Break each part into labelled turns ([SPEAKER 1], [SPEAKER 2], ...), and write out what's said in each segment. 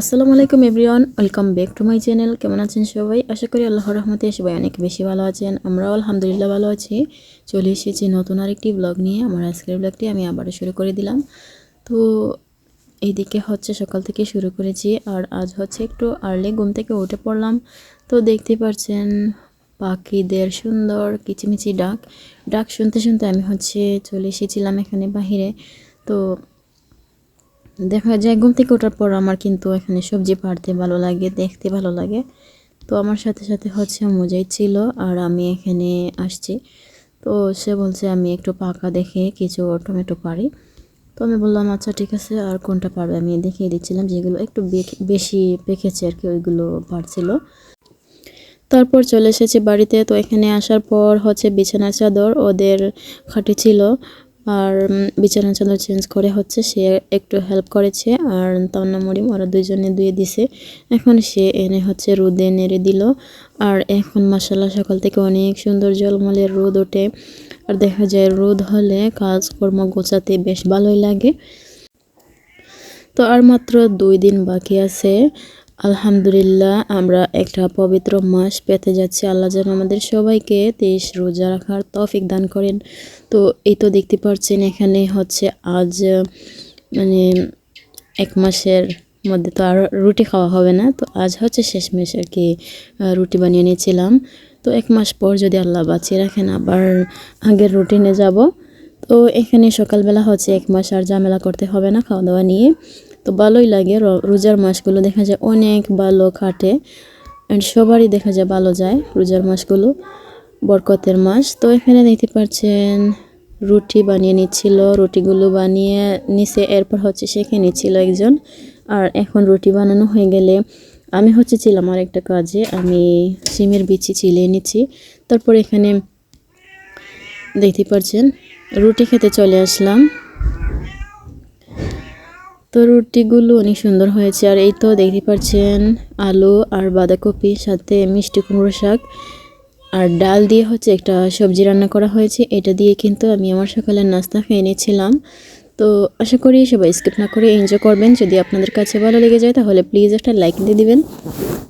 [SPEAKER 1] আসসালামু আলাইকুম everyone, welcome back to my channel. কেমন আছেন সবাই? আশা করি আল্লাহর রহমতে সবাই অনেক বেশি ভালো আছেন। আমরাও আলহামদুলিল্লাহ ভালো আছি। চলে এসেছি নতুন আরেকটি ব্লগ নিয়ে। আমার আজকের ব্লগটি আমি আবারও শুরু করে দিলাম। তো এইদিকে হচ্ছে সকাল থেকে শুরু করেছি আর আজ হচ্ছে একটু আর্লি ঘুম থেকে উঠে পড়লাম। তো দেখতে পাচ্ছেন পাখিদের সুন্দর কিচিমিচি ডাক। ডাক শুনতে শুনতে আমি হচ্ছে চলে এসেছিলাম এখানে বাহিরে। তো দেখা যায় ঘুম থেকে ওঠার পর আমার কিন্তু এখানে সবজি পাড়তে ভালো লাগে, দেখতে ভালো লাগে। তো আমার সাথে সাথে হচ্ছে মজাই ছিল আর আমি এখানে আসছি। তো সে বলছে, আমি একটু পাকা দেখে কিছু টমেটো পারি তো আমি বললাম আচ্ছা ঠিক আছে, আর কোনটা পারবে? আমি দেখিয়ে দিচ্ছিলাম যেগুলো একটু বেশি পেকেছে আর কি, ওইগুলো পারছিল তারপর চলে এসেছি বাড়িতে। তো এখানে আসার পর হচ্ছে বিছানার চাদর ওদের খাটে ছিল। আর বিছানা চাদর চেঞ্জ করে হচ্ছে সে একটু হেল্প করেছে আর তান্না মরিম ওরা দুইজনে ধুয়ে দিছে। এখন সে এনে হচ্ছে রোদে নেড়ে দিল। আর এখন মাসাল্লাহ সকাল থেকে অনেক সুন্দর জলমলের রোদ ওঠে। আর দেখা যায় রোদ হলে কাজকর্ম গোছাতে বেশ ভালোই লাগে। তো আর মাত্র দুই দিন বাকি আছে। আলহামদুলিল্লাহ, আমরা একটা পবিত্র মাস পেতে যাচ্ছি। আল্লাহ যেন আমাদের সবাইকে তেইশ রোজা রাখার তফিক দান করেন। তো এই তো দেখতে পাচ্ছেন, এখানে হচ্ছে আজ মানে এক মাসের মধ্যে তো আর রুটি খাওয়া হবে না। তো আজ হচ্ছে শেষমেশ আর কি রুটি বানিয়ে নিয়েছিলাম। তো এক মাস পর যদি আল্লাহ বাঁচিয়ে রাখেন, আবার আগের রুটিনে যাব। তো এখানে সকালবেলা হচ্ছে এক মাস আর ঝামেলা করতে হবে না খাওয়া দাওয়া নিয়ে। তো ভালোই লাগে। রোজার মাসগুলো দেখা যায় অনেক ভালো কাটে অ্যান্ড সবারই দেখা যায় ভালো যায় রোজার মাসগুলো, বরকতের মাস। তো এখানে দেখতে পাচ্ছেন, রুটি বানিয়ে নিচ্ছিল, রুটিগুলো বানিয়ে নিচে এরপর হচ্ছে শেখে নিচ্ছিল একজন। আর এখন রুটি বানানো হয়ে গেলে আমি হচ্ছে ছিলাম আর একটা কাজে, আমি সিমের বিচি চিলিয়ে নিচ্ছি। তারপর এখানে দেখতে পাচ্ছেন, রুটি খেতে চলে আসলাম। তো রুটিগুলো অনেক সুন্দর হয়েছে। আর এই তো দেখতে পাচ্ছেন আলু আর বাঁধাকপি, সাথে মিষ্টি কুমড়ো শাক। আর ডাল দিয়ে হচ্ছে একটা সবজি রান্না করা হয়েছে। এটা দিয়ে কিন্তু আমি আমার সকালের নাস্তা খেয়ে নিয়েছিলাম। তো আশা করি সবাই স্কিপ না করে এনজয় করবেন। যদি আপনাদের কাছে ভালো লেগে যায় তাহলে প্লিজ একটা লাইক দিয়ে দিবেন।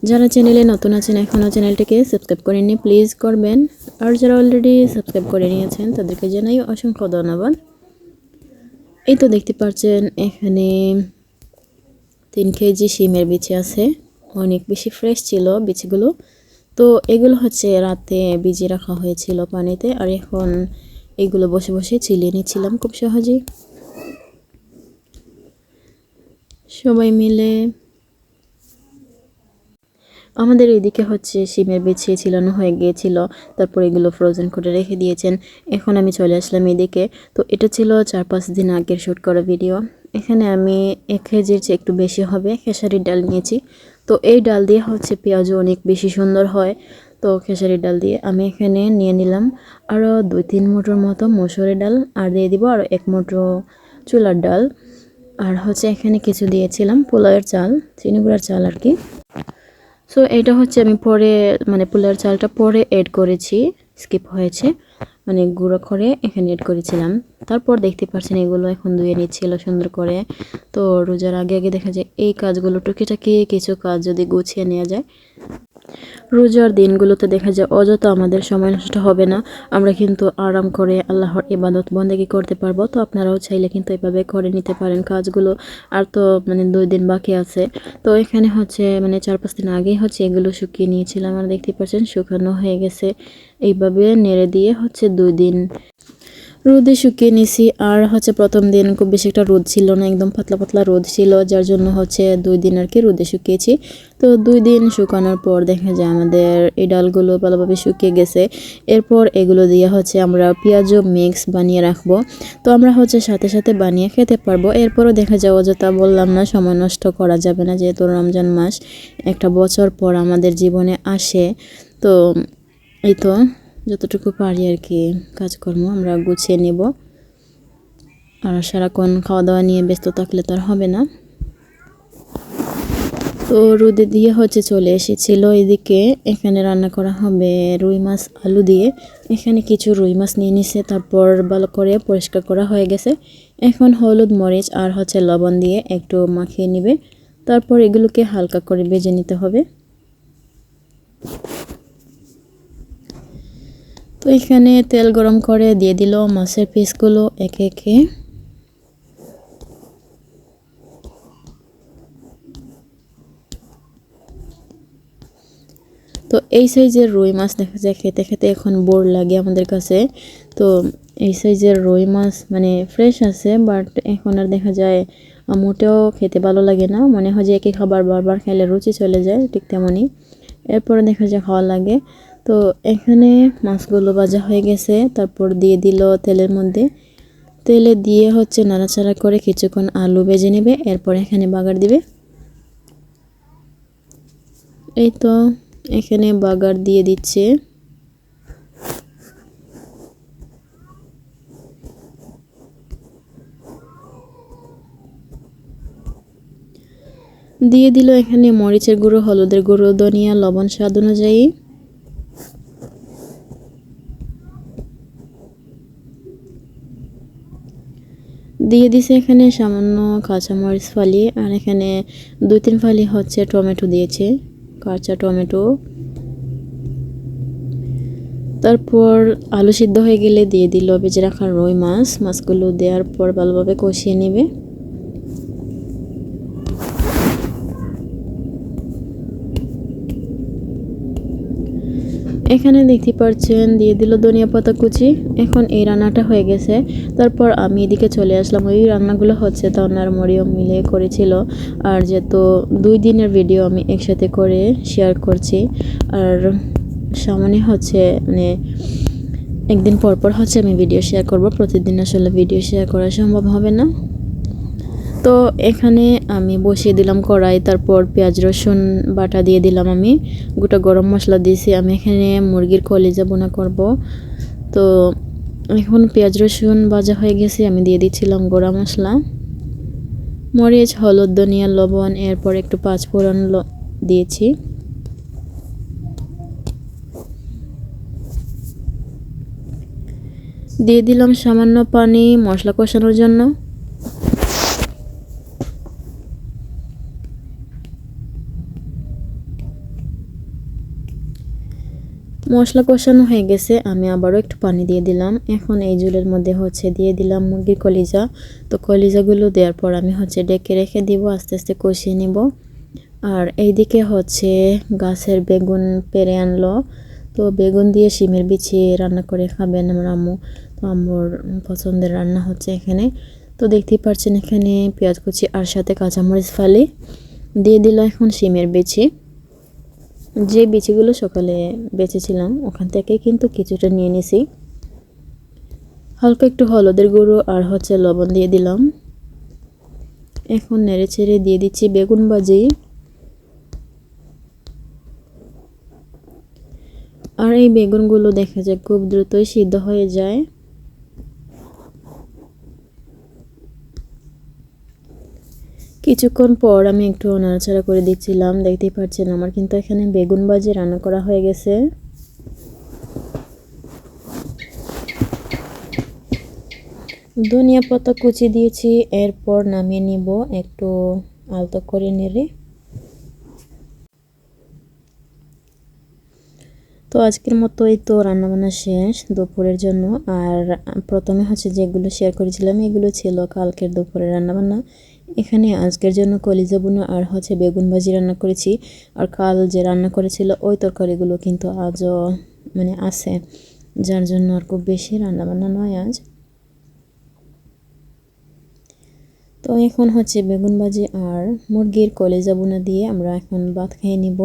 [SPEAKER 1] যারা চ্যানেলে নতুন আছেন এখনও চ্যানেলটিকে সাবস্ক্রাইব করেননি প্লিজ করবেন। আর যারা অলরেডি সাবস্ক্রাইব করে নিয়েছেন, তাদেরকে জানাই অসংখ্য ধন্যবাদ। এই তো দেখতে পাচ্ছেন এখানে তিন কেজি শিমের বিচি আছে। অনেক বেশি ফ্রেশ ছিল বিচিগুলো। তো এগুলো হচ্ছে রাতে ভিজিয়ে রাখা হয়েছিল পানিতে, আর এখন এগুলো বসে বসে চিলিয়ে নিচ্ছিলাম খুব সহজেই। সবাই মিলে আমাদের এদিকে হচ্ছে শিমের বিছিয়ে ছিলানো হয়ে গিয়েছিল, তারপর এগুলো ফ্রোজেন করে রেখে দিয়েছেন। এখন আমি চলে আসলাম এদিকে। তো এটা ছিল চার পাঁচ দিন আগের শ্যুট করা ভিডিও এখানে আমি এক কেজির চেয়ে একটু বেশি হবে খেসারির ডাল নিয়েছি। তো এই ডাল দিয়ে হচ্ছে পেঁয়াজও অনেক বেশি সুন্দর হয়। তো খেসারির ডাল দিয়ে আমি এখানে নিয়ে নিলাম আরও দুই তিন মুঠোর মতো মসুরের ডাল, আর দিয়ে দিব আর এক মুঠো চুলার ডাল। আর হচ্ছে এখানে কিছু দিয়েছিলাম পোলাওয়ের চাল চিনিগুড়ার চাল আর কি। সো এটা হচ্ছে আমি পরে মানে পোলার চালটা পরে এড করেছি স্কিপ হয়েছে। মানে গুঁড়ো করে এখানে এড করেছিলাম। তারপর দেখতে পাচ্ছেন এগুলো এখন ধুয়ে নিচ্ছিল সুন্দর করে। তো রোজার আগে আগে দেখা যায় এই কাজগুলো টুকিটাকি কিছু কাজ যদি গুছিয়ে নেওয়া যায়। রোজার দিনগুলোতে দেখা যায় অযথা আমাদের সময় নষ্ট হবে না। আমরা কিন্তু আরাম করে আল্লাহর ইবাদত বন্দেগী করতে পারব। তো আপনারাও চাইলে কিন্তু এভাবে করে নিতে পারেন কাজগুলো। আর তো মানে দুই দিন বাকি আছে। তো এখানে হচ্ছে মানে চার পাঁচ দিন আগেই হচ্ছে এগুলো শুকিয়ে নিয়েছিলাম। আর দেখতে পাচ্ছেন শুকানো হয়ে গেছে। এইভাবে নেড়ে দিয়ে হচ্ছে দুই দিন রোদে শুকিয়ে নিছি। আর হচ্ছে প্রথম দিন খুব বেশি একটা রোদ ছিল না, একদম পাতলা পাতলা রোদ ছিল, যার জন্য হচ্ছে দুই দিন আর কি রোদে শুকিয়েছি। তো দুই দিন শুকানোর পর দেখা যায় আমাদের এই ডালগুলো ভালোভাবে শুকিয়ে গেছে। এরপর এগুলো দিয়ে হচ্ছে আমরা পেঁয়াজও মিক্স বানিয়ে রাখব। তো আমরা হচ্ছে সাথে সাথে বানিয়ে খেতে পারব। এরপরও দেখা যায় অযথা বললাম না, সময় নষ্ট করা যাবে না, যেহেতু রমজান মাস, একটা বছর পর আমাদের জীবনে আসে। তো এই তো যতটুকু পারি আর কি কাজকর্ম, আমরা গুছিয়ে নেব। আর সারাক্ষণ খাওয়া দাওয়া নিয়ে ব্যস্ত থাকলে তো আর হবে না। তো রোদে দিয়ে হচ্ছে চলে এসেছিল এদিকে, এখানে রান্না করা হবে রুই মাছ, আলু দিয়ে। এখানে কিছু রুই মাছ নিয়ে নিছে, তারপর ভালো করে পরিষ্কার করা হয়ে গেছে। এখন হলুদ, মরিচ আর হচ্ছে লবণ দিয়ে একটু মাখিয়ে নিবে। তারপর এগুলোকে হালকা করে বেজে নিতে হবে। তো এখানে তেল গরম করে দিয়ে দিল মাছের পিসগুলো একে একে। তো এই সাইজের রুই মাছ দেখা যায় খেতে খেতে এখন বোর লাগে আমাদের কাছে। তো এই সাইজের রুই মাছ মানে ফ্রেশ আছে বাট এখন আর দেখা যায় মোটেও খেতে ভালো লাগে না। মনে হয় যে একই খাবার বারবার খাইলে রুচি চলে যায়, ঠিক তেমনই। এরপরে দেখা যায় খাওয়া লাগে। তো এখানে মাছগুলো ভাজা হয়ে গেছে, তারপর দিয়ে দিল তেলের মধ্যে। তেলে দিয়ে হচ্ছে নাড়াচাড়া করে কিছুক্ষণ আলু ভেজে নেবে, এরপর এখানে বাগার দিবে। এই তো এখানে বাগার দিয়ে দিচ্ছে। দিয়ে দিল এখানে মরিচের গুঁড়ো, হলুদের গুঁড়ো, ধনিয়া, লবণ, স্বাদ অনুযায়ী। দিয়ে দিছে এখানে সামান্য কাঁচামরিচ ফালি, আর এখানে দুই তিন ফালি হচ্ছে টমেটো দিয়েছে, কাঁচা টমেটো। তারপর আলু সিদ্ধ হয়ে গেলে দিয়ে দিল বেজে রাখা রুই মাছ, মাছগুলো দেওয়ার পর ভালোভাবে কষিয়ে নেবে। এখানে দেখতে পাচ্ছেন দিয়ে দিল ধনিয়া পাতা কুচি। এখন এই রান্নাটা হয়ে গেছে। তারপর আমি এদিকে চলে আসলাম। ওই রান্নাগুলো হচ্ছে তনার মরিয়ম মিলে করেছিল। আর যেহেতু দুই দিনের ভিডিও আমি একসাথে করে শেয়ার করছি। আর সামনে হচ্ছে মানে একদিন পর পর হচ্ছে আমি ভিডিও শেয়ার করব। প্রতিদিন আসলে ভিডিও শেয়ার করা সম্ভব হবে না। তো এখানে আমি বসিয়ে দিলাম কড়াই, তারপর পেঁয়াজ, রসুন বাটা দিয়ে দিলাম আমি। গোটা গরম মশলা দিয়েছি, আমি এখানে মুরগির কলিজা বোনা করব। তো এখন পেঁয়াজ, রসুন ভাজা হয়ে গেছে, আমি দিয়ে দিচ্ছিলাম গোড়া মশলা। মরিচ, হলুদ, ধনিয়া, লবণ, এরপর একটু পাঁচ ফোড়ন দিয়েছি। দিয়ে দিলাম সামান্য পানি মশলা কষানোর জন্য। মশলা কষানো হয়ে গেছে, আমি আবারও একটু পানি দিয়ে দিলাম। এখন এই জুলের মধ্যে হচ্ছে দিয়ে দিলাম মুরগির কলিজা। তো কলিজাগুলো দেওয়ার পর আমি হচ্ছে ডেকে রেখে দিব, আস্তে আস্তে কষিয়ে নিব। আর এইদিকে হচ্ছে গাছের বেগুন পেরে আনলো। তো বেগুন দিয়ে শিমের বিছি রান্না করে খাবেন আমার আম্মু। তো আম্মুর পছন্দের রান্না হচ্ছে এখানে। তো দেখতেই পাচ্ছেন এখানে পেঁয়াজ কুচি আর সাথে কাঁচামরিচ ফালি। দিয়ে দিল এখন শিমের বিচি। যে বিচিগুলো সকালে বেঁচেছিলাম, ওখান থেকে কিন্তু কিছুটা নিয়ে নিছি। হালকা একটু হলুদের গুঁড়ো আর হচ্ছে লবণ দিয়ে দিলাম। এখন নেড়ে ছেড়ে দিয়ে দিচ্ছি বেগুন ভাজি। আর এই বেগুনগুলো দেখা যায় খুব দ্রুতই সিদ্ধ হয়ে যায়। কিছুক্ষণ পর আমি একটু নাড়াচাড়া করে দিচ্ছিলাম, দেখতেই পাচ্ছেন আমার কিন্তু এখানে বেগুন বাজি রান্না করা হয়ে গেছে। ধনিয়া পাতা কুচি দিয়েছি, এরপর নামিয়ে নিব একটু আলতো করে নেড়ে। তো আজকের মতো এই তো রান্নাবান্না শেষ দুপুরের জন্য, আর প্রথমে হচ্ছে যেগুলো শেয়ার করেছিলাম এগুলো ছিল কালকের দুপুরের রান্নাবান্না। এখানে আজকের জন্য কলিজা বুনো আর হচ্ছে বেগুন ভাজি রান্না করেছি। আর কাল যে রান্না করেছিল, ওই তরকারিগুলো কিন্তু আজও মানে আছে। যার জন্য আর খুব বেশি রান্নাবান্না নয় আজ। তো এখন হচ্ছে বেগুন ভাজি আর মুরগির কলিজা বোনা দিয়ে আমরা এখন ভাত খেয়ে নিব।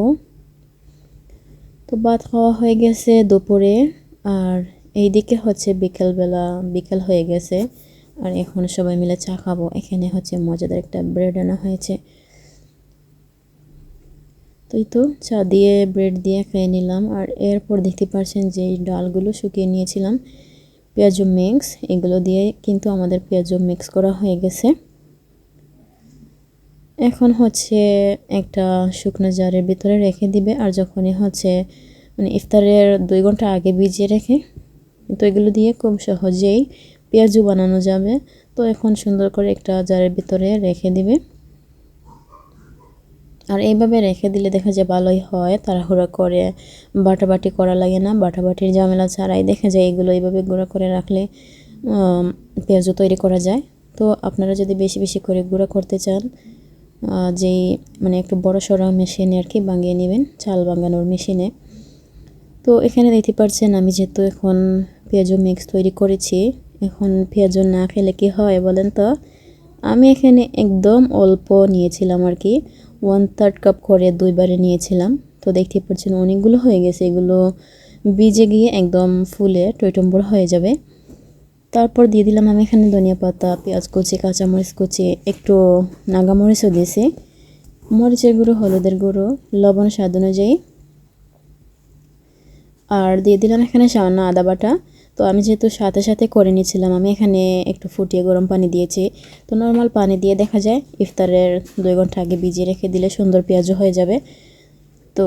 [SPEAKER 1] তো ভাত খাওয়া হয়ে গেছে দুপুরে, আর এইদিকে হচ্ছে বিকেলবেলা, বিকেল হয়ে গেছে। আর এখন সবাই মিলে চা খাব। এখানে হচ্ছে মজাদার একটা ব্রেড আনা হয়েছে। তো তো, চা দিয়ে ব্রেড দিয়ে খেয়ে নিলাম। আর এরপর দেখতে পাচ্ছেন যে ডালগুলো শুকিয়ে নিয়েছিলাম। পেঁয়াজু মিক্স, এগুলো দিয়ে কিন্তু আমাদের পেঁয়াজু মিক্স করা হয়ে গেছে। এখন হচ্ছে একটা শুকনো জারের ভিতরে রেখে দিবে। আর যখনই হচ্ছে মানে ইফতারের দুই ঘণ্টা আগে ভিজিয়ে রেখে, তো এগুলো দিয়ে খুব সহজেই পেঁয়াজু বানানো যাবে। তো এখন সুন্দর করে একটা জারের ভিতরে রেখে দিবে। আর এইভাবে রেখে দিলে দেখা যায় ভালোই হয়, তাড়াহুড়া করে। বাটাবাটি করা লাগে না, বাটাবাটির ঝামেলা ছাড়াই দেখা যায় এগুলো এইভাবে গুঁড়া করে রাখলে পেঁয়াজও তৈরি করা যায়। তো আপনারা যদি বেশি বেশি করে গুঁড়া করতে চান যেই মানে একটু বড় সড়ো মেশিনে আর কি বাঙিয়ে নেবেন চাল বাঙানোর মেশিনে। তো এখানে দেখতে পাচ্ছেন আমি যেহেতু এখন পেঁয়াজু মিক্স তৈরি করেছি। এখন পেঁয়াজও না খেলে কি হয় বলেন তো? আমি এখানে একদম অল্প নিয়েছিলাম আর কি। ওয়ান থার্ড কাপ করে দুইবারে নিয়েছিলাম। তো দেখতে পাচ্ছেন অনেকগুলো হয়ে গেছে। এগুলো বীজে গিয়ে একদম ফুলে টইটম্বর হয়ে যাবে। তারপর দিয়ে দিলাম আমি এখানে ধনিয়া পাতা, পেঁয়াজ কুচি, কাঁচামরিচ কুচি, একটু নাগামরিচও দিয়েছি। মরিচের গুঁড়ো, হলুদের গুঁড়ো, লবণ স্বাদ অনুযায়ী। আর দিয়ে দিলাম এখানে সামান্য আদা বাটা। তো আমি যেহেতু সাথে সাথে করে নিয়েছিলাম, আমি এখানে একটু ফুটিয়ে গরম পানি দিয়েছি। তো নর্মাল পানি দিয়ে দেখা যায় ইফতারের দুই ঘণ্টা আগে ভিজিয়ে রেখে দিলে সুন্দর পেঁয়াজও হয়ে যাবে। তো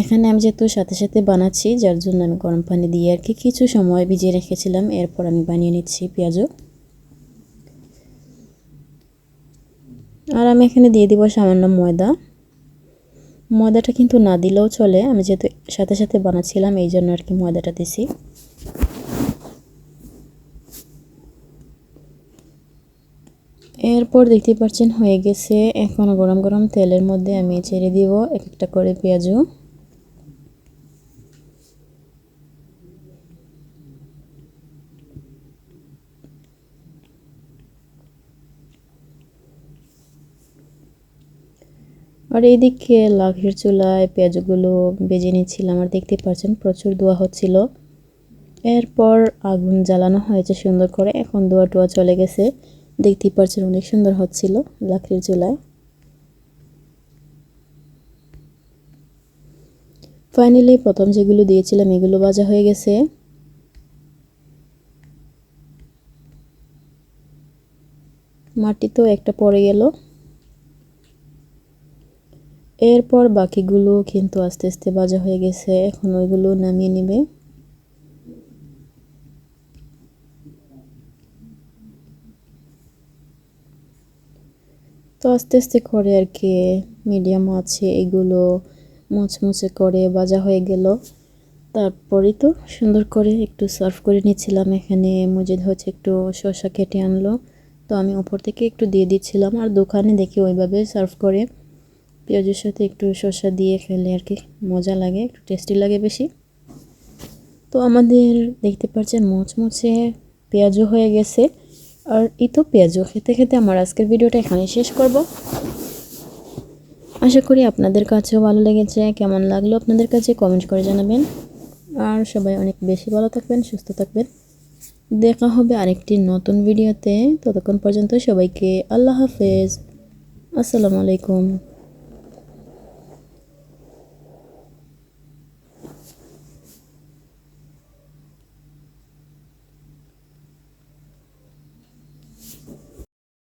[SPEAKER 1] এখানে আমি যেহেতু সাথে সাথে বানাচ্ছি, যার জন্য আমি গরম পানি দিয়ে আর কি কিছু সময় ভিজিয়ে রেখেছিলাম। এরপর আমি বানিয়ে নিচ্ছি পেঁয়াজও। আর আমি এখানে দিয়ে দিব সামান্য ময়দা। ময়দাটা কিন্তু না দিলেও চলে, আমি যেহেতু সাথে সাথে বানাচ্ছিলাম, এই জন্য আর কি ময়দাটা দিছি। এরপর দেখতে পাচ্ছেন হয়ে গেছে এখন গরম গরম তেলের মধ্যে আমি ছেড়ে দিব এক একটা করে পেঁয়াজু। আর এইদিকে লাখের চুলায় পেঁয়াজগুলো বেজে নিচ্ছিলাম আর দেখতে পাচ্ছেন প্রচুর দোয়া হচ্ছিল। এরপর আগুন জ্বালানো হয়েছে সুন্দর করে, এখন দোয়া টোয়া চলে গেছে। দেখতেই পারছেন অনেক সুন্দর হচ্ছিল লাকড়ির চুলায়। ফাইনালি প্রথম যেগুলো দিয়েছিলাম, এগুলো ভাজা হয়ে গেছে। মাটি তো একটা পড়ে গেল। এরপর বাকিগুলো কিন্তু আস্তে আস্তে ভাজা হয়ে গেছে। এখন ওইগুলো নামিয়ে নেবে। তো আস্তে আস্তে করে আর কি মিডিয়াম আছে, এগুলো মুচমুচে করে ভাজা হয়ে গেল। তারপরেই তো সুন্দর করে একটু সার্ভ করে নিচ্ছিলাম। এখানে মজিদ হচ্ছে একটু শসা কেটে আনলো। তো আমি উপর থেকে একটু দিয়ে দিচ্ছিলাম আর দোকানে দেখি ওইভাবে সার্ভ করে। পেঁয়াজের সাথে একটু শসা দিয়ে খেলে আর কি মজা লাগে, একটু টেস্টি লাগে বেশি। তো আমাদের দেখতে পাচ্ছেন মুচমুচে পেঁয়াজও হয়ে গেছে। আর এই তো পেঁয়াজও খেতে খেতে আমার আজকের ভিডিওটা এখানে শেষ করব। আশা করি আপনাদের কাছেও ভালো লেগেছে, কেমন লাগল আপনাদের কাছে কমেন্ট করে জানাবেন। আর সবাই অনেক বেশি ভালো থাকবেন, সুস্থ থাকবেন। দেখা হবে আরেকটি নতুন ভিডিওতে, ততক্ষণ পর্যন্ত সবাইকে আল্লাহ হাফেজ। আসসালামু আলাইকুম।